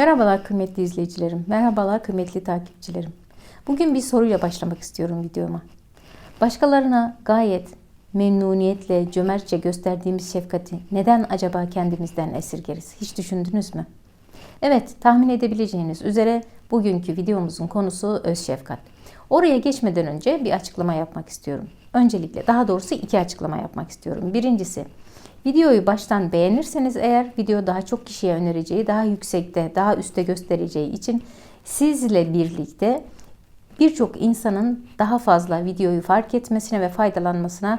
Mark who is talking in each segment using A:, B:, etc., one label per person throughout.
A: Merhabalar kıymetli izleyicilerim. Merhabalar kıymetli takipçilerim. Bugün bir soruyla başlamak istiyorum videoma. Başkalarına gayet memnuniyetle, cömertçe gösterdiğimiz şefkati neden acaba kendimizden esirgeriz? Hiç düşündünüz mü? Evet, tahmin edebileceğiniz üzere bugünkü videomuzun konusu öz şefkat. Oraya geçmeden önce bir açıklama yapmak istiyorum. Öncelikle daha doğrusu iki açıklama yapmak istiyorum. Birincisi, videoyu baştan beğenirseniz eğer video daha çok kişiye önereceği, daha yüksekte, daha üstte göstereceği için sizle birlikte birçok insanın daha fazla videoyu fark etmesine ve faydalanmasına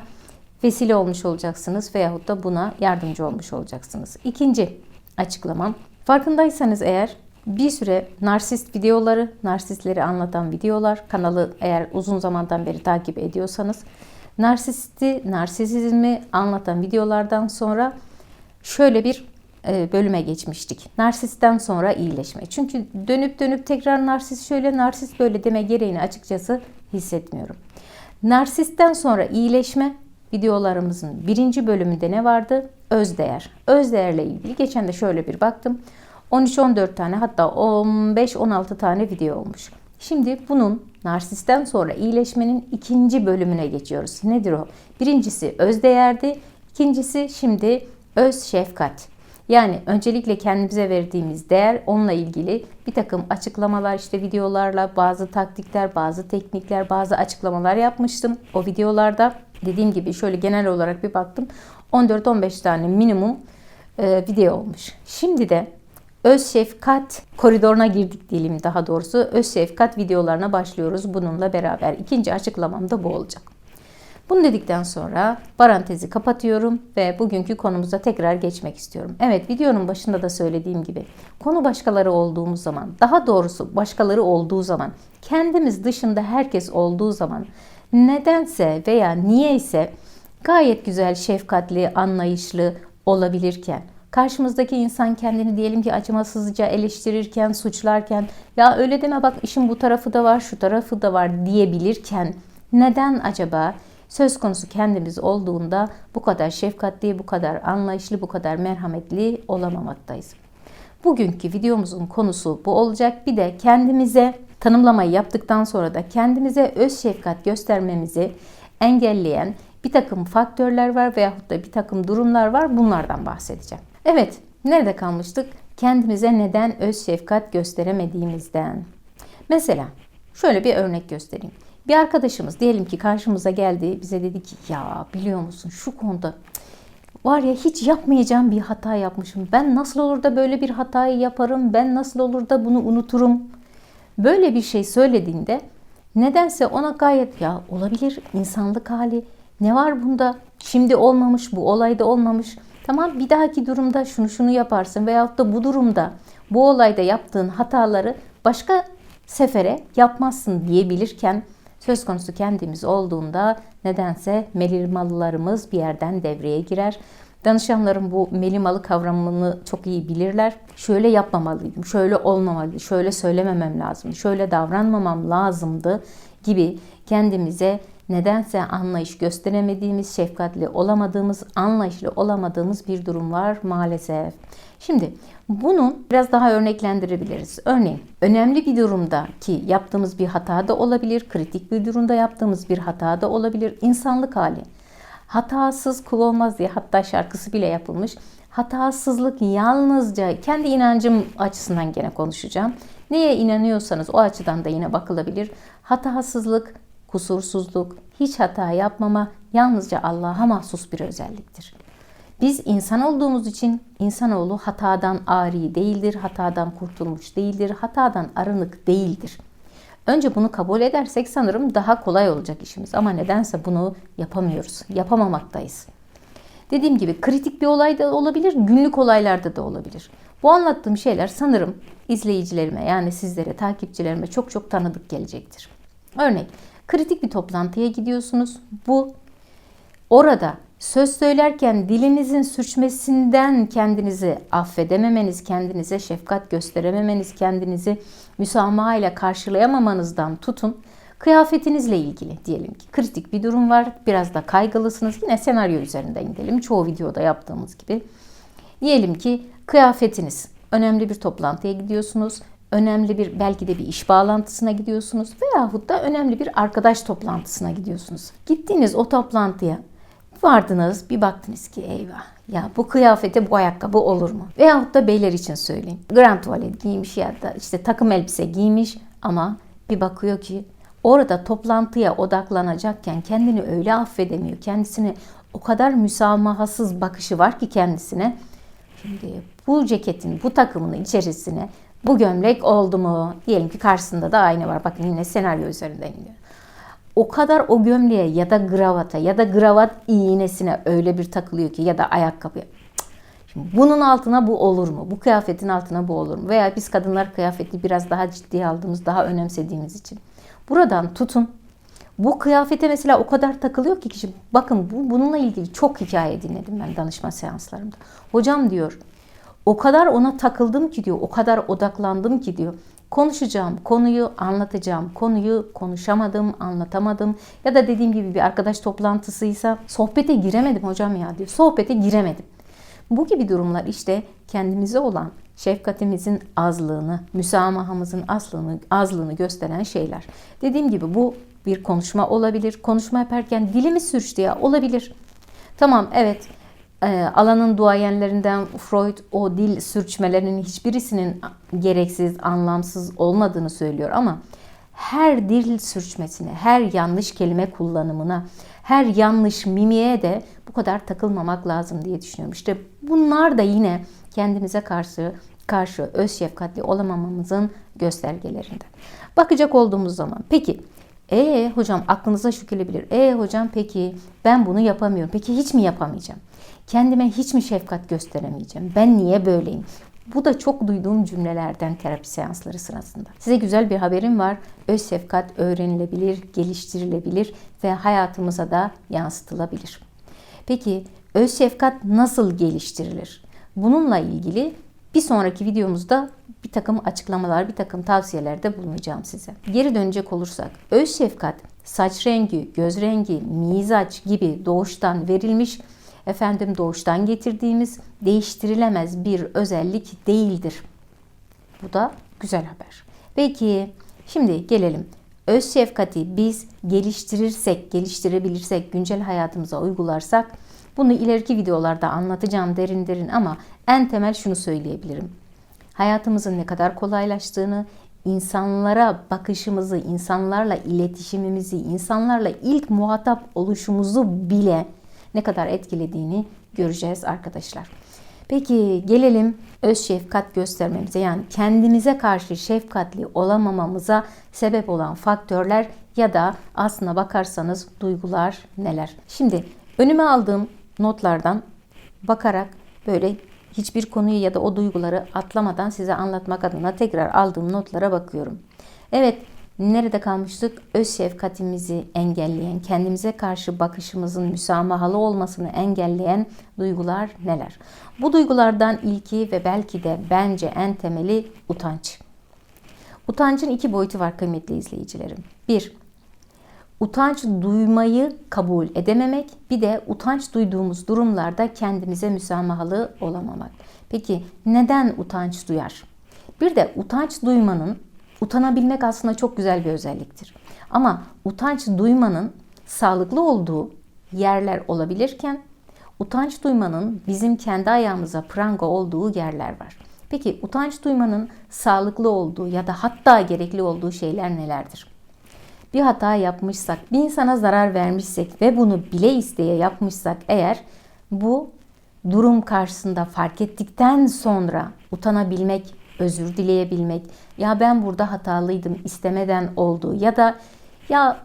A: vesile olmuş olacaksınız veyahut da buna yardımcı olmuş olacaksınız. İkinci açıklamam. Farkındaysanız eğer bir süre narsist videoları, narsistleri anlatan videolar, kanalı eğer uzun zamandan beri takip ediyorsanız, narsisti, narsizmi anlatan videolardan sonra şöyle bir e, bölüme geçmiştik. Narsistten sonra iyileşme. Çünkü dönüp dönüp tekrar narsist şöyle, narsist böyle deme gereğini açıkçası hissetmiyorum. Narsistten sonra iyileşme videolarımızın birinci bölümünde ne vardı? Özdeğer. Özdeğerle ilgili geçen de şöyle bir baktım. 13-14 tane hatta 15-16 tane video olmuş. Şimdi bunun narsisten sonra iyileşmenin ikinci bölümüne geçiyoruz. Nedir o? Birincisi özdeğerdi. İkincisi şimdi öz şefkat. Yani öncelikle kendimize verdiğimiz değer onunla ilgili bir takım açıklamalar işte videolarla bazı taktikler, bazı teknikler, bazı açıklamalar yapmıştım. O videolarda dediğim gibi şöyle genel olarak bir baktım. 14-15 tane minimum e, video olmuş. Şimdi de öz şefkat koridoruna girdik diyelim daha doğrusu. Öz şefkat videolarına başlıyoruz bununla beraber. İkinci açıklamam da bu olacak. Bunu dedikten sonra parantezi kapatıyorum ve bugünkü konumuza tekrar geçmek istiyorum. Evet videonun başında da söylediğim gibi konu başkaları olduğumuz zaman daha doğrusu başkaları olduğu zaman kendimiz dışında herkes olduğu zaman nedense veya niyeyse gayet güzel, şefkatli, anlayışlı olabilirken karşımızdaki insan kendini diyelim ki acımasızca eleştirirken, suçlarken ya öyle deme bak işin bu tarafı da var, şu tarafı da var diyebilirken neden acaba söz konusu kendimiz olduğunda bu kadar şefkatli, bu kadar anlayışlı, bu kadar merhametli olamamaktayız. Bugünkü videomuzun konusu bu olacak. Bir de kendimize tanımlamayı yaptıktan sonra da kendimize öz şefkat göstermemizi engelleyen bir takım faktörler var veyahut da bir takım durumlar var. Bunlardan bahsedeceğim. Evet, nerede kalmıştık? Kendimize neden öz şefkat gösteremediğimizden. Mesela şöyle bir örnek göstereyim. Bir arkadaşımız diyelim ki karşımıza geldi bize dedi ki ya biliyor musun şu konuda var ya hiç yapmayacağım bir hata yapmışım. Ben nasıl olur da böyle bir hatayı yaparım? Ben nasıl olur da bunu unuturum? Böyle bir şey söylediğinde nedense ona gayet ya olabilir insanlık hali. Ne var bunda? Şimdi olmamış, bu olayda olmamış. Tamam bir dahaki durumda şunu şunu yaparsın veyahut da bu durumda bu olayda yaptığın hataları başka sefere yapmazsın diyebilirken söz konusu kendimiz olduğunda nedense melimalılarımız bir yerden devreye girer. Danışanlarım bu melimalı kavramını çok iyi bilirler. Şöyle yapmamalıydım, şöyle olmamalıydı, şöyle söylememem lazım, şöyle davranmamam lazımdı gibi kendimize nedense anlayış gösteremediğimiz, şefkatli olamadığımız, anlayışlı olamadığımız bir durum var maalesef. Şimdi bunu biraz daha örneklendirebiliriz. Örneğin önemli bir durumda ki yaptığımız bir hata da olabilir, kritik bir durumda yaptığımız bir hata da olabilir. İnsanlık hali. Hatasız kul olmaz diye hatta şarkısı bile yapılmış. Hatasızlık yalnızca kendi inancım açısından gene konuşacağım. Neye inanıyorsanız o açıdan da yine bakılabilir. Hatasızlık, kusursuzluk, hiç hata yapmama yalnızca Allah'a mahsus bir özelliktir. Biz insan olduğumuz için insanoğlu hatadan ari değildir, hatadan kurtulmuş değildir, hatadan arınık değildir. Önce bunu kabul edersek sanırım daha kolay olacak işimiz ama nedense bunu yapamıyoruz, yapamamaktayız. Dediğim gibi kritik bir olay da olabilir, günlük olaylarda da olabilir. Bu anlattığım şeyler sanırım izleyicilerime yani sizlere, takipçilerime çok çok tanıdık gelecektir. Örnek, kritik bir toplantıya gidiyorsunuz. Bu orada söz söylerken dilinizin sürçmesinden kendinizi affedememeniz, kendinize şefkat gösterememeniz, kendinizi müsamaha ile karşılayamamanızdan tutun. Kıyafetinizle ilgili diyelim ki kritik bir durum var. Biraz da kaygılısınız. Yine senaryo üzerinden gidelim. Çoğu videoda yaptığımız gibi. Diyelim ki kıyafetiniz önemli bir toplantıya gidiyorsunuz. Önemli bir belki de bir iş bağlantısına gidiyorsunuz veyahut da önemli bir arkadaş toplantısına gidiyorsunuz. Gittiğiniz o toplantıya vardınız bir baktınız ki eyvah ya bu kıyafete bu ayakkabı olur mu? Veyahut da beyler için söyleyeyim. Grand tuvalet giymiş ya da işte takım elbise giymiş ama bir bakıyor ki orada toplantıya odaklanacakken kendini öyle affedemiyor. Kendisini o kadar müsamahasız bakışı var ki kendisine. Şimdi bu ceketin, bu takımın içerisine bu gömlek oldu mu? Diyelim ki karşısında da ayna var. Bakın yine senaryo üzerinden gidiyor. O kadar o gömleğe ya da gravata ya da gravat iğnesine öyle bir takılıyor ki ya da ayakkabıya. Şimdi bunun altına bu olur mu? Bu kıyafetin altına bu olur mu? Veya biz kadınlar kıyafeti biraz daha ciddiye aldığımız, daha önemsediğimiz için. Buradan tutun. Bu kıyafete mesela o kadar takılıyor ki kişi. Bakın bu, bununla ilgili çok hikaye dinledim ben danışma seanslarımda. Hocam diyor o kadar ona takıldım ki diyor, o kadar odaklandım ki diyor. Konuşacağım konuyu, anlatacağım konuyu konuşamadım, anlatamadım. Ya da dediğim gibi bir arkadaş toplantısıysa sohbete giremedim hocam ya diyor. Sohbete giremedim. Bu gibi durumlar işte kendimize olan şefkatimizin azlığını, müsamahamızın azlığını, azlığını gösteren şeyler. Dediğim gibi bu bir konuşma olabilir. Konuşma yaparken dilimi sürçtü ya olabilir. Tamam evet alanın duayenlerinden Freud o dil sürçmelerinin hiçbirisinin gereksiz, anlamsız olmadığını söylüyor ama her dil sürçmesine, her yanlış kelime kullanımına, her yanlış mimiğe de bu kadar takılmamak lazım diye düşünüyorum. İşte bunlar da yine kendimize karşı karşı öz şefkatli olamamamızın göstergelerinden. Bakacak olduğumuz zaman peki e hocam aklınıza şu gelebilir. E hocam peki ben bunu yapamıyorum. Peki hiç mi yapamayacağım? Kendime hiç mi şefkat gösteremeyeceğim? Ben niye böyleyim? Bu da çok duyduğum cümlelerden terapi seansları sırasında. Size güzel bir haberim var. Öz şefkat öğrenilebilir, geliştirilebilir ve hayatımıza da yansıtılabilir. Peki öz şefkat nasıl geliştirilir? Bununla ilgili bir sonraki videomuzda bir takım açıklamalar, bir takım tavsiyelerde bulunacağım size. Geri dönecek olursak, öz şefkat, saç rengi, göz rengi, mizaç gibi doğuştan verilmiş, efendim doğuştan getirdiğimiz değiştirilemez bir özellik değildir. Bu da güzel haber. Peki, şimdi gelelim. Öz şefkati biz geliştirirsek, geliştirebilirsek, güncel hayatımıza uygularsak bunu ileriki videolarda anlatacağım derin derin ama en temel şunu söyleyebilirim. Hayatımızın ne kadar kolaylaştığını, insanlara bakışımızı, insanlarla iletişimimizi, insanlarla ilk muhatap oluşumuzu bile ne kadar etkilediğini göreceğiz arkadaşlar. Peki gelelim öz şefkat göstermemize yani kendimize karşı şefkatli olamamamıza sebep olan faktörler ya da aslına bakarsanız duygular neler? Şimdi önüme aldığım notlardan bakarak böyle hiçbir konuyu ya da o duyguları atlamadan size anlatmak adına tekrar aldığım notlara bakıyorum. Evet, nerede kalmıştık? Öz şefkatimizi engelleyen, kendimize karşı bakışımızın müsamahalı olmasını engelleyen duygular neler? Bu duygulardan ilki ve belki de bence en temeli utanç. Utancın iki boyutu var kıymetli izleyicilerim. Bir, utanç duymayı kabul edememek, bir de utanç duyduğumuz durumlarda kendimize müsamahalı olamamak. Peki neden utanç duyar? Bir de utanç duymanın, utanabilmek aslında çok güzel bir özelliktir. Ama utanç duymanın sağlıklı olduğu yerler olabilirken utanç duymanın bizim kendi ayağımıza pranga olduğu yerler var. Peki utanç duymanın sağlıklı olduğu ya da hatta gerekli olduğu şeyler nelerdir? Bir hata yapmışsak, bir insana zarar vermişsek ve bunu bile isteye yapmışsak eğer bu durum karşısında fark ettikten sonra utanabilmek, özür dileyebilmek, ya ben burada hatalıydım istemeden oldu ya da ya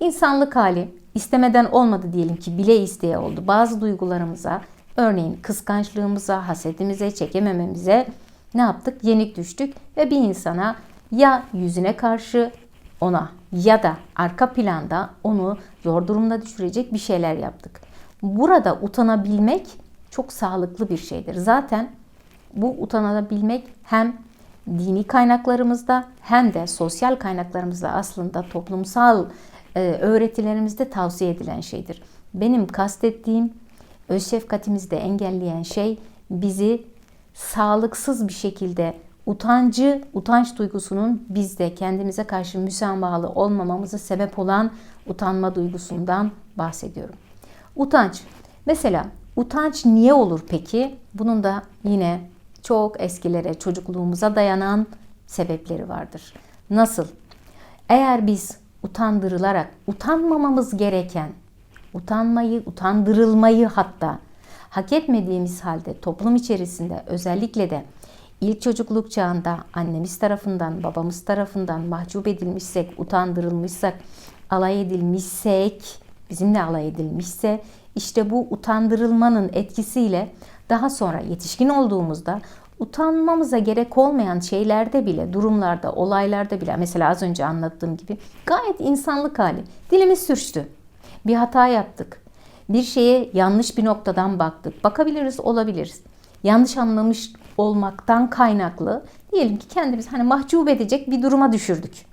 A: insanlık hali istemeden olmadı diyelim ki bile isteye oldu. Bazı duygularımıza örneğin kıskançlığımıza, hasedimize, çekemememize ne yaptık? Yenik düştük ve bir insana ya yüzüne karşı ona ya da arka planda onu zor durumda düşürecek bir şeyler yaptık. Burada utanabilmek çok sağlıklı bir şeydir. Zaten bu utanabilmek hem dini kaynaklarımızda hem de sosyal kaynaklarımızda aslında toplumsal e, öğretilerimizde tavsiye edilen şeydir. Benim kastettiğim öz şefkatimizi de engelleyen şey bizi sağlıksız bir şekilde utancı, utanç duygusunun bizde kendimize karşı müsamahalı olmamamıza sebep olan utanma duygusundan bahsediyorum. Utanç. Mesela utanç niye olur peki? Bunun da yine çok eskilere, çocukluğumuza dayanan sebepleri vardır. Nasıl? Eğer biz utandırılarak, utanmamamız gereken, utanmayı, utandırılmayı hatta hak etmediğimiz halde toplum içerisinde özellikle de ilk çocukluk çağında annemiz tarafından, babamız tarafından mahcup edilmişsek, utandırılmışsak, alay edilmişsek, bizimle alay edilmişse işte bu utandırılmanın etkisiyle daha sonra yetişkin olduğumuzda utanmamıza gerek olmayan şeylerde bile, durumlarda, olaylarda bile mesela az önce anlattığım gibi gayet insanlık hali. Dilimiz sürçtü. Bir hata yaptık. Bir şeye yanlış bir noktadan baktık. Bakabiliriz, olabiliriz. Yanlış anlamış olmaktan kaynaklı diyelim ki kendimiz hani mahcup edecek bir duruma düşürdük.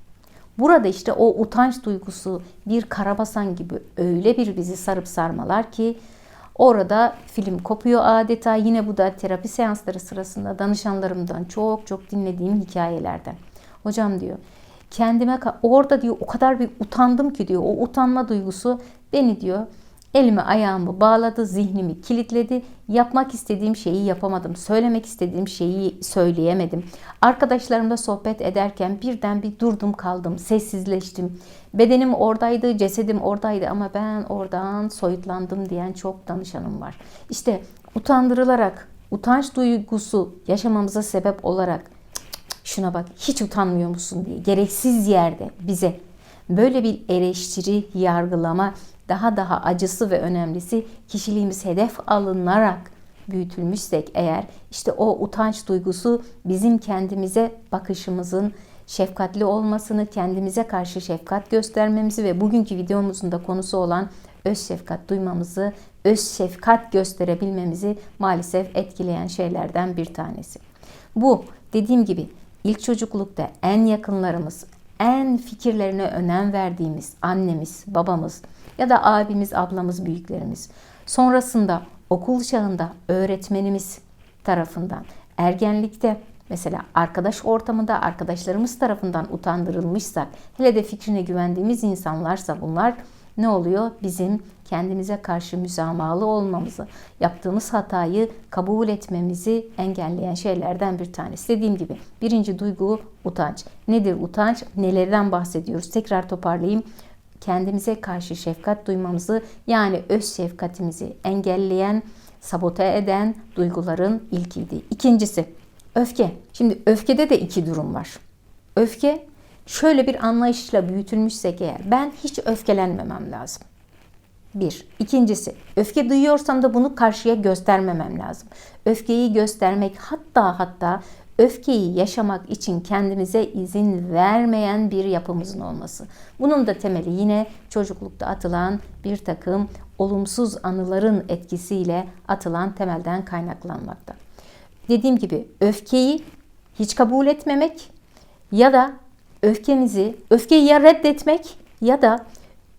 A: Burada işte o utanç duygusu bir karabasan gibi öyle bir bizi sarıp sarmalar ki orada film kopuyor adeta. Yine bu da terapi seansları sırasında danışanlarımdan çok çok dinlediğim hikayelerden. Hocam diyor kendime orada diyor o kadar bir utandım ki diyor o utanma duygusu beni diyor Elimi ayağımı bağladı, zihnimi kilitledi. Yapmak istediğim şeyi yapamadım. Söylemek istediğim şeyi söyleyemedim. Arkadaşlarımla sohbet ederken birden bir durdum kaldım. Sessizleştim. Bedenim oradaydı, cesedim oradaydı ama ben oradan soyutlandım diyen çok danışanım var. İşte utandırılarak, utanç duygusu yaşamamıza sebep olarak şuna bak hiç utanmıyor musun diye gereksiz yerde bize böyle bir eleştiri, yargılama daha daha acısı ve önemlisi kişiliğimiz hedef alınarak büyütülmüşsek eğer işte o utanç duygusu bizim kendimize bakışımızın şefkatli olmasını, kendimize karşı şefkat göstermemizi ve bugünkü videomuzun da konusu olan öz şefkat duymamızı, öz şefkat gösterebilmemizi maalesef etkileyen şeylerden bir tanesi. Bu dediğim gibi ilk çocuklukta en yakınlarımız, en fikirlerine önem verdiğimiz annemiz, babamız, ya da abimiz, ablamız, büyüklerimiz. Sonrasında okul çağında öğretmenimiz tarafından, ergenlikte mesela arkadaş ortamında arkadaşlarımız tarafından utandırılmışsak, hele de fikrine güvendiğimiz insanlarsa bunlar ne oluyor? Bizim kendimize karşı müsamahalı olmamızı, yaptığımız hatayı kabul etmemizi engelleyen şeylerden bir tanesi. Dediğim gibi birinci duygu utanç. Nedir utanç? Nelerden bahsediyoruz? Tekrar toparlayayım kendimize karşı şefkat duymamızı yani öz şefkatimizi engelleyen, sabote eden duyguların ilkiydi. İkincisi öfke. Şimdi öfkede de iki durum var. Öfke şöyle bir anlayışla büyütülmüşsek eğer ben hiç öfkelenmemem lazım. Bir. İkincisi, öfke duyuyorsam da bunu karşıya göstermemem lazım. Öfkeyi göstermek hatta hatta öfkeyi yaşamak için kendimize izin vermeyen bir yapımızın olması. Bunun da temeli yine çocuklukta atılan bir takım olumsuz anıların etkisiyle atılan temelden kaynaklanmakta. Dediğim gibi öfkeyi hiç kabul etmemek ya da öfkemizi, öfkeyi ya reddetmek ya da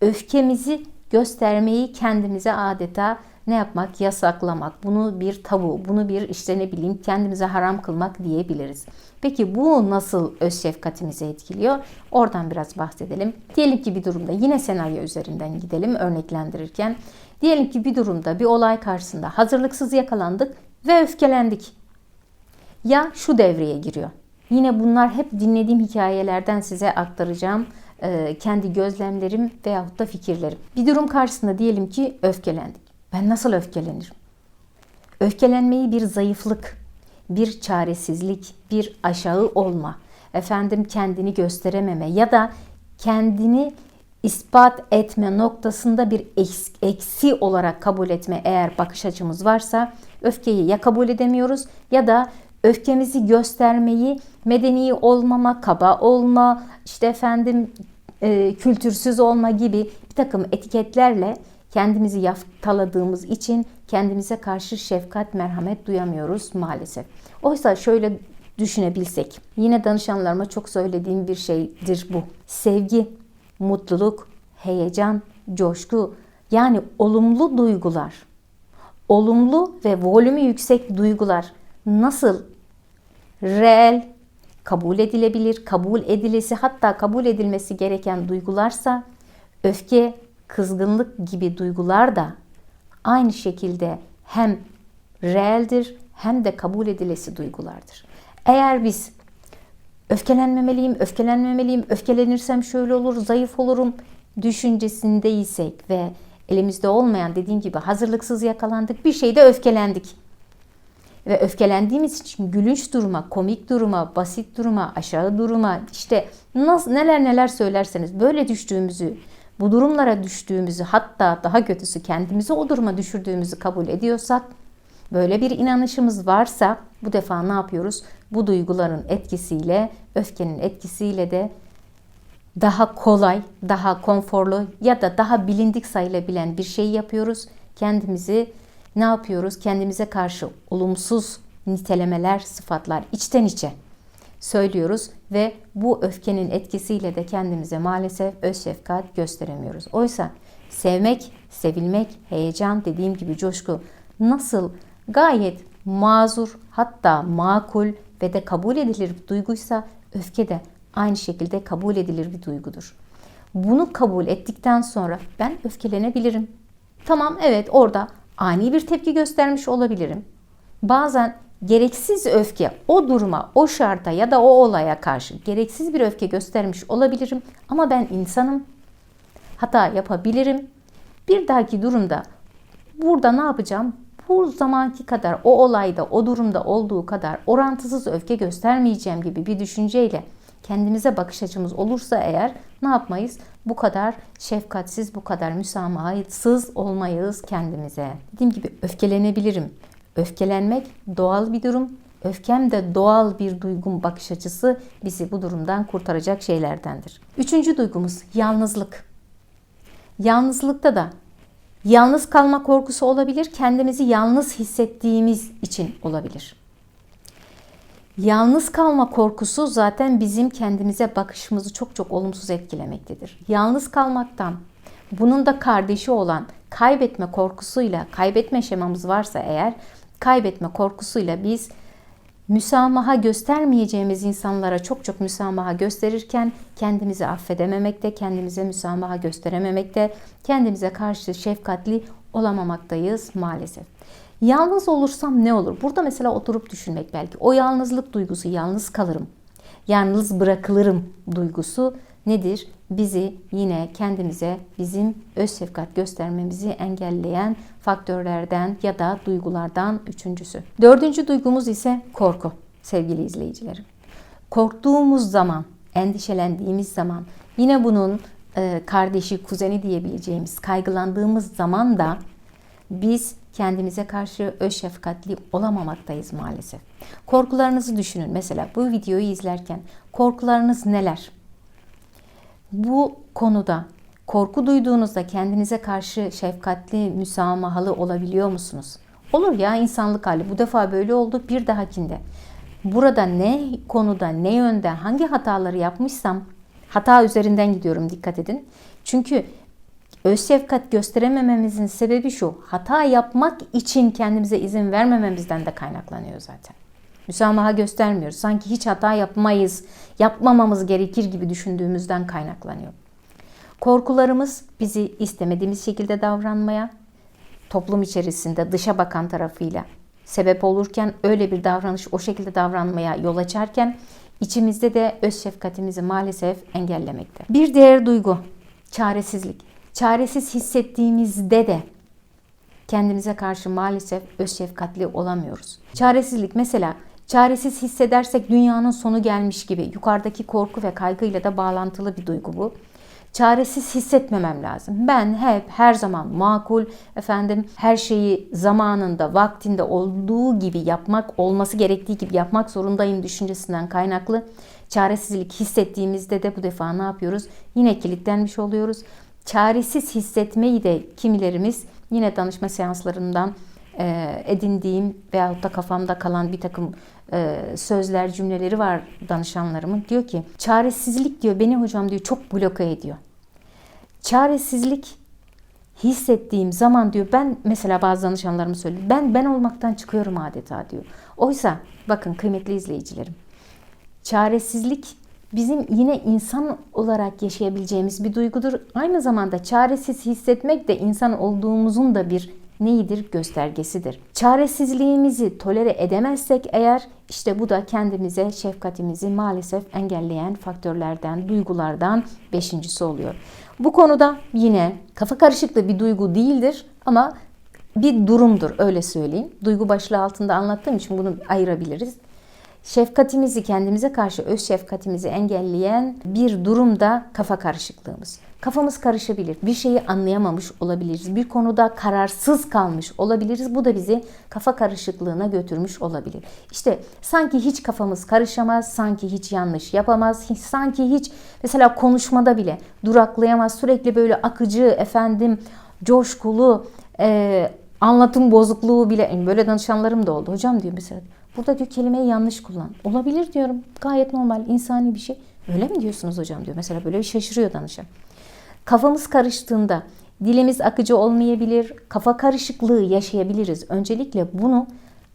A: öfkemizi göstermeyi kendimize adeta ne yapmak? Yasaklamak. Bunu bir tabu, bunu bir işte ne bileyim kendimize haram kılmak diyebiliriz. Peki bu nasıl öz şefkatimizi etkiliyor? Oradan biraz bahsedelim. Diyelim ki bir durumda yine senaryo üzerinden gidelim örneklendirirken. Diyelim ki bir durumda bir olay karşısında hazırlıksız yakalandık ve öfkelendik. Ya şu devreye giriyor. Yine bunlar hep dinlediğim hikayelerden size aktaracağım kendi gözlemlerim veyahut da fikirlerim. Bir durum karşısında diyelim ki öfkelendik. Ben nasıl öfkelenirim? Öfkelenmeyi bir zayıflık, bir çaresizlik, bir aşağı olma, efendim kendini gösterememe ya da kendini ispat etme noktasında bir eksi olarak kabul etme eğer bakış açımız varsa öfkeyi ya kabul edemiyoruz ya da öfkemizi göstermeyi medeni olmama, kaba olma, işte efendim e, kültürsüz olma gibi bir takım etiketlerle kendimizi yaftaladığımız için kendimize karşı şefkat, merhamet duyamıyoruz maalesef. Oysa şöyle düşünebilsek, yine danışanlarıma çok söylediğim bir şeydir bu. Sevgi, mutluluk, heyecan, coşku yani olumlu duygular, olumlu ve volümü yüksek duygular nasıl reel, kabul edilebilir, kabul edilesi hatta kabul edilmesi gereken duygularsa öfke, kızgınlık gibi duygular da aynı şekilde hem reeldir hem de kabul edilesi duygulardır. Eğer biz öfkelenmemeliyim, öfkelenmemeliyim, öfkelenirsem şöyle olur, zayıf olurum düşüncesindeysek ve elimizde olmayan dediğim gibi hazırlıksız yakalandık, bir şeyde öfkelendik. Ve öfkelendiğimiz için gülünç duruma, komik duruma, basit duruma, aşağı duruma, işte nasıl, neler neler söylerseniz böyle düştüğümüzü, bu durumlara düştüğümüzü hatta daha kötüsü kendimizi o duruma düşürdüğümüzü kabul ediyorsak, böyle bir inanışımız varsa bu defa ne yapıyoruz? Bu duyguların etkisiyle, öfkenin etkisiyle de daha kolay, daha konforlu ya da daha bilindik sayılabilen bir şey yapıyoruz. Kendimizi ne yapıyoruz? Kendimize karşı olumsuz nitelemeler, sıfatlar içten içe söylüyoruz ve bu öfkenin etkisiyle de kendimize maalesef öz şefkat gösteremiyoruz. Oysa sevmek, sevilmek, heyecan, dediğim gibi coşku nasıl gayet mazur hatta makul ve de kabul edilir bir duyguysa öfke de aynı şekilde kabul edilir bir duygudur. Bunu kabul ettikten sonra ben öfkelenebilirim. Tamam evet orada ani bir tepki göstermiş olabilirim. Bazen gereksiz öfke o duruma, o şarta ya da o olaya karşı gereksiz bir öfke göstermiş olabilirim ama ben insanım. Hata yapabilirim. Bir dahaki durumda burada ne yapacağım? Bu zamanki kadar o olayda, o durumda olduğu kadar orantısız öfke göstermeyeceğim gibi bir düşünceyle kendimize bakış açımız olursa eğer ne yapmayız? Bu kadar şefkatsiz, bu kadar müsamahasız olmayız kendimize. Dediğim gibi öfkelenebilirim. Öfkelenmek doğal bir durum. Öfkem de doğal bir duygum bakış açısı bizi bu durumdan kurtaracak şeylerdendir. Üçüncü duygumuz yalnızlık. Yalnızlıkta da yalnız kalma korkusu olabilir, kendimizi yalnız hissettiğimiz için olabilir. Yalnız kalma korkusu zaten bizim kendimize bakışımızı çok çok olumsuz etkilemektedir. Yalnız kalmaktan, bunun da kardeşi olan kaybetme korkusuyla, kaybetme şemamız varsa eğer, kaybetme korkusuyla biz müsamaha göstermeyeceğimiz insanlara çok çok müsamaha gösterirken kendimizi affedememekte, kendimize müsamaha gösterememekte, kendimize karşı şefkatli olamamaktayız maalesef. Yalnız olursam ne olur? Burada mesela oturup düşünmek belki. O yalnızlık duygusu, yalnız kalırım, yalnız bırakılırım duygusu nedir? Bizi yine kendimize bizim öz şefkat göstermemizi engelleyen faktörlerden ya da duygulardan üçüncüsü. Dördüncü duygumuz ise korku sevgili izleyicilerim. Korktuğumuz zaman, endişelendiğimiz zaman yine bunun e, kardeşi, kuzeni diyebileceğimiz kaygılandığımız zaman da biz kendimize karşı öz şefkatli olamamaktayız maalesef. Korkularınızı düşünün. Mesela bu videoyu izlerken korkularınız neler? Bu konuda korku duyduğunuzda kendinize karşı şefkatli, müsamahalı olabiliyor musunuz? Olur ya insanlık hali. Bu defa böyle oldu. Bir dahakinde. Burada ne konuda, ne yönde, hangi hataları yapmışsam hata üzerinden gidiyorum dikkat edin. Çünkü öz şefkat gösteremememizin sebebi şu. Hata yapmak için kendimize izin vermememizden de kaynaklanıyor zaten. Müsamaha göstermiyoruz. Sanki hiç hata yapmayız, yapmamamız gerekir gibi düşündüğümüzden kaynaklanıyor. Korkularımız bizi istemediğimiz şekilde davranmaya, toplum içerisinde dışa bakan tarafıyla sebep olurken öyle bir davranış o şekilde davranmaya yol açarken içimizde de öz şefkatimizi maalesef engellemekte. Bir diğer duygu çaresizlik. Çaresiz hissettiğimizde de kendimize karşı maalesef öz şefkatli olamıyoruz. Çaresizlik mesela çaresiz hissedersek dünyanın sonu gelmiş gibi yukarıdaki korku ve kaygıyla da bağlantılı bir duygu bu. Çaresiz hissetmemem lazım. Ben hep her zaman makul efendim her şeyi zamanında, vaktinde olduğu gibi yapmak, olması gerektiği gibi yapmak zorundayım düşüncesinden kaynaklı çaresizlik hissettiğimizde de bu defa ne yapıyoruz? Yine kilitlenmiş oluyoruz. Çaresiz hissetmeyi de kimilerimiz yine danışma seanslarından e, edindiğim veyahut da kafamda kalan bir takım e, sözler, cümleleri var danışanlarımın. Diyor ki çaresizlik diyor beni hocam diyor çok bloke ediyor. Çaresizlik hissettiğim zaman diyor ben mesela bazı danışanlarımı söylüyor. Ben ben olmaktan çıkıyorum adeta diyor. Oysa bakın kıymetli izleyicilerim. Çaresizlik bizim yine insan olarak yaşayabileceğimiz bir duygudur. Aynı zamanda çaresiz hissetmek de insan olduğumuzun da bir neyidir? Göstergesidir. Çaresizliğimizi tolere edemezsek eğer işte bu da kendimize şefkatimizi maalesef engelleyen faktörlerden, duygulardan beşincisi oluyor. Bu konuda yine kafa karışıklığı bir duygu değildir ama bir durumdur öyle söyleyeyim. Duygu başlığı altında anlattığım için bunu ayırabiliriz. Şefkatimizi kendimize karşı öz şefkatimizi engelleyen bir durumda kafa karışıklığımız. Kafamız karışabilir. Bir şeyi anlayamamış olabiliriz. Bir konuda kararsız kalmış olabiliriz. Bu da bizi kafa karışıklığına götürmüş olabilir. İşte sanki hiç kafamız karışamaz, sanki hiç yanlış yapamaz, sanki hiç mesela konuşmada bile duraklayamaz. Sürekli böyle akıcı, efendim coşkulu, e, anlatım bozukluğu bile böyle danışanlarım da oldu. Hocam diyor mesela burada diyor kelimeyi yanlış kullan. Olabilir diyorum. Gayet normal, insani bir şey. Öyle mi diyorsunuz hocam diyor. Mesela böyle bir şaşırıyor danışan. Kafamız karıştığında dilimiz akıcı olmayabilir, kafa karışıklığı yaşayabiliriz. Öncelikle bunu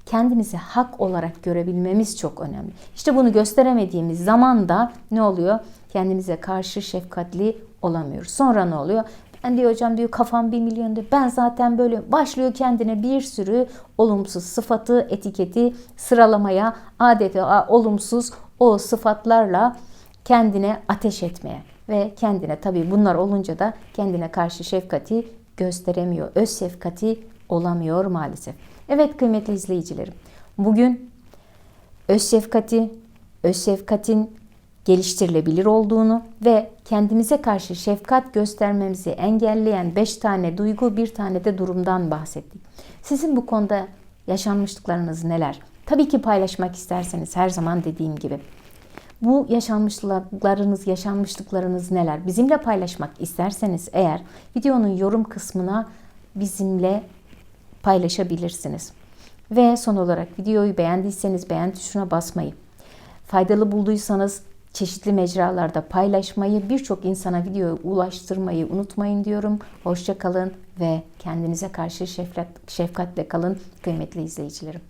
A: kendimizi hak olarak görebilmemiz çok önemli. İşte bunu gösteremediğimiz zaman da ne oluyor? Kendimize karşı şefkatli olamıyoruz. Sonra ne oluyor? Ben diyor hocam diyor kafam bir milyon diyor. Ben zaten böyle başlıyor kendine bir sürü olumsuz sıfatı, etiketi sıralamaya, adeta olumsuz o sıfatlarla kendine ateş etmeye ve kendine tabii bunlar olunca da kendine karşı şefkati gösteremiyor. Öz şefkati olamıyor maalesef. Evet kıymetli izleyicilerim. Bugün öz şefkati, öz şefkatin geliştirilebilir olduğunu ve kendimize karşı şefkat göstermemizi engelleyen 5 tane duygu, bir tane de durumdan bahsettik. Sizin bu konuda yaşanmışlıklarınız neler? Tabii ki paylaşmak isterseniz her zaman dediğim gibi. Bu yaşanmışlıklarınız, yaşanmışlıklarınız neler? Bizimle paylaşmak isterseniz eğer videonun yorum kısmına bizimle paylaşabilirsiniz. Ve son olarak videoyu beğendiyseniz beğen tuşuna basmayı, faydalı bulduysanız çeşitli mecralarda paylaşmayı, birçok insana videoyu ulaştırmayı unutmayın diyorum. Hoşça kalın ve kendinize karşı şefkat, şefkatle kalın kıymetli izleyicilerim.